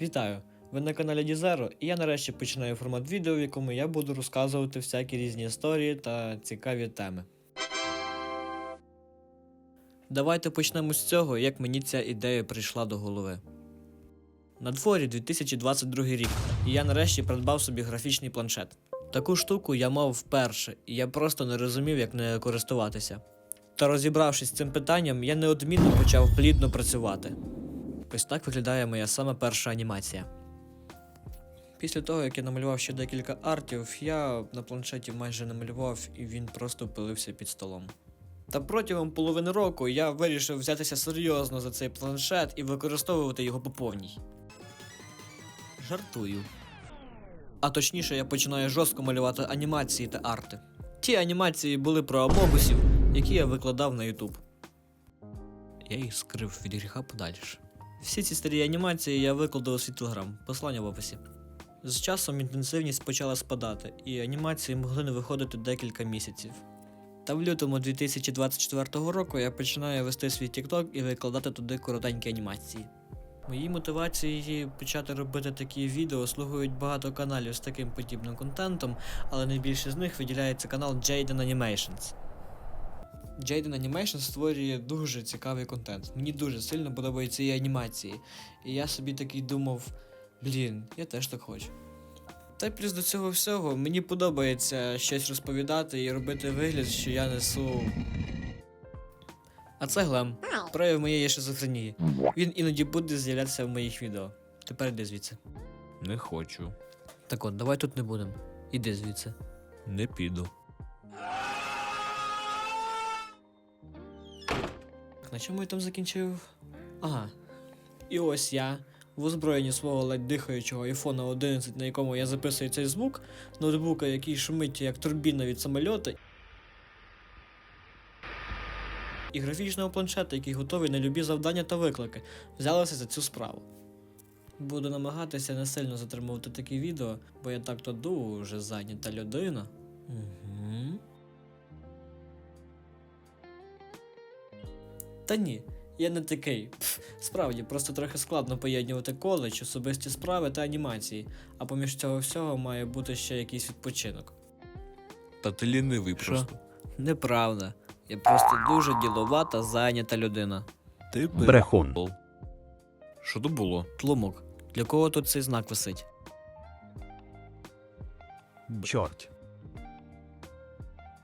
Вітаю! Ви на каналі Дізеро, і я нарешті починаю формат відео, в якому я буду розказувати всякі різні історії та цікаві теми. Давайте почнемо з цього, як мені ця ідея прийшла до голови. На дворі 2022 рік, і я нарешті придбав собі графічний планшет. Таку штуку я мав вперше, і я просто не розумів, як нею користуватися. Та розібравшись з цим питанням, я неодмінно почав плідно працювати. Ось так виглядає моя сама перша анімація. Після того, як я намалював ще декілька артів, я на планшеті майже намалював і він просто пилився під столом. Та протягом половини року я вирішив взятися серйозно за цей планшет і використовувати його по повній. Жартую. А точніше, я починаю жорстко малювати анімації та арти. Ті анімації були про амобусів, які я викладав на YouTube. Я їх скрив від гріха подальше. Всі ці старі анімації я викладу у свій телеграм, послання в описі. З часом інтенсивність почала спадати, і анімації могли не виходити декілька місяців. Та в лютому 2024 року я починаю вести свій TikTok і викладати туди коротенькі анімації. Моїй мотивації почати робити такі відео слугують багато каналів з таким подібним контентом, але найбільше з них виділяється канал Jaden Animations. Jaden Animation створює дуже цікавий контент. Мені дуже сильно подобаються її анімації. І я собі такий думав, блін, я теж так хочу. Та плюс до цього всього мені подобається щось розповідати і робити вигляд, що я несу. А це Глем, прояв моєї шизофренії. Він іноді буде з'являтися в моїх відео. Тепер іди звідси. Не хочу. Так от, давай тут не будемо. Іди звідси. Не піду. На чому я там закінчив? Ага. І ось я, в озброєнні свого ледь дихаючого iPhone 11, на якому я записую цей звук, ноутбука, який шумить як турбіна від самольота. І графічного планшета, який готовий на любі завдання та виклики, взялися за цю справу. Буду намагатися не сильно затримувати такі відео, бо я так-то дуже зайнята людина. Угу. Та ні, я не такий. Пф, справді, просто трохи складно поєднувати коледж, особисті справи та анімації, а поміж цього всього має бути ще якийсь відпочинок. Та ти лінивий просто. Неправда. Я просто дуже ділова та зайнята людина. Ти Брехун. Що то було? Тлумок, для кого тут цей знак висить? Чорт.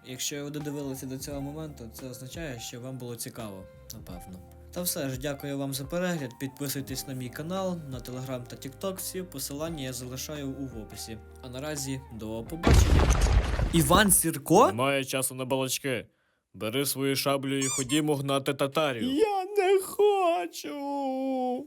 Якщо ви додивилися до цього моменту, це означає, що вам було цікаво, напевно. Та все ж, дякую вам за перегляд. Підписуйтесь на мій канал, на телеграм та тікток. Всі посилання я залишаю у описі. А наразі до побачення. Іван Сірко? Немає часу на балачки. Бери свою шаблю і ходімо гнати татарів. Я не хочу.